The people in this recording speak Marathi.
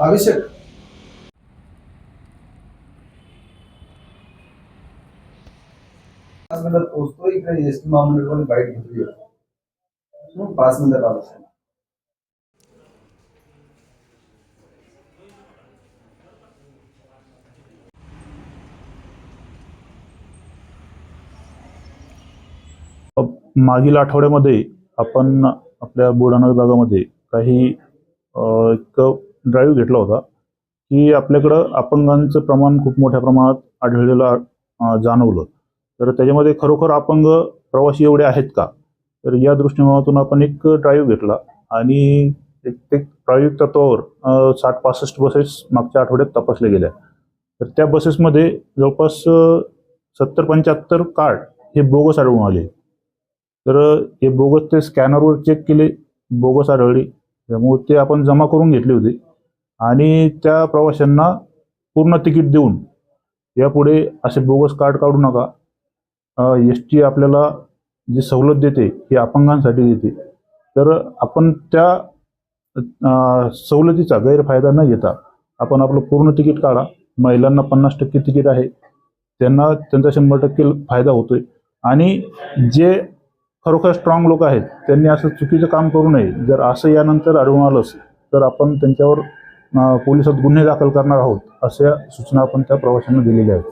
अभिषेक. पाच मिनिटात पोहोचतो इकडे एस टी महामंडळ बाईट घेतली मग पाच मिनिटात आलो. मागील आठवड्यामध्ये आपण आपल्या बुलढाणा विभागामध्ये काही एक ड्राईव्ह घेतला होता की आपल्याकडं अपंगांचं प्रमाण खूप मोठ्या प्रमाणात आढळलेलं जाणवलं. तर त्याच्यामध्ये खरोखर अपंग प्रवासी एवढे आहेत का? तर या दृष्टिकोनातून आपण एक ड्राईव्ह घेतला आणि एक ते प्रायोगिक तत्वावर साठ पासष्ट बसेस मागच्या आठवड्यात तपासल्या गेल्या. तर त्या बसेसमध्ये जवळपास सत्तर पंच्याहत्तर कार्ड हे बोगस आढळून आले. तर हे बोगस ते स्कॅनरवर चेक केले बोगस आढळले. त्यामुळे ते आपण जमा करून घेतले होते. आणि त्या प्रवाशांना पूर्ण तिकीट देऊन यापुढे असे बोगस कार्ड काढू नका. एस टी आपल्याला जी सवलत देते ही अपंगांसाठी देते. तर आपण त्या सवलतीचा गैरफायदा न घेता आपण आपलं पूर्ण तिकीट काढा. महिलांना पन्नास टक्के तिकीट आहे. त्यांना त्यांचा शंभर टक्के फायदा होतोय. आणि जे खरोखर स्ट्रॉंग लोक आहेत त्यांनी असं चुकीचं काम करू नये. जर असं यानंतर आढळून आलंच तर आपण त्यांच्यावर पोलिसात गुन्हे दाखल करणार आहोत अशा सूचना आपण त्या प्रवाशांना दिलेल्या आहेत.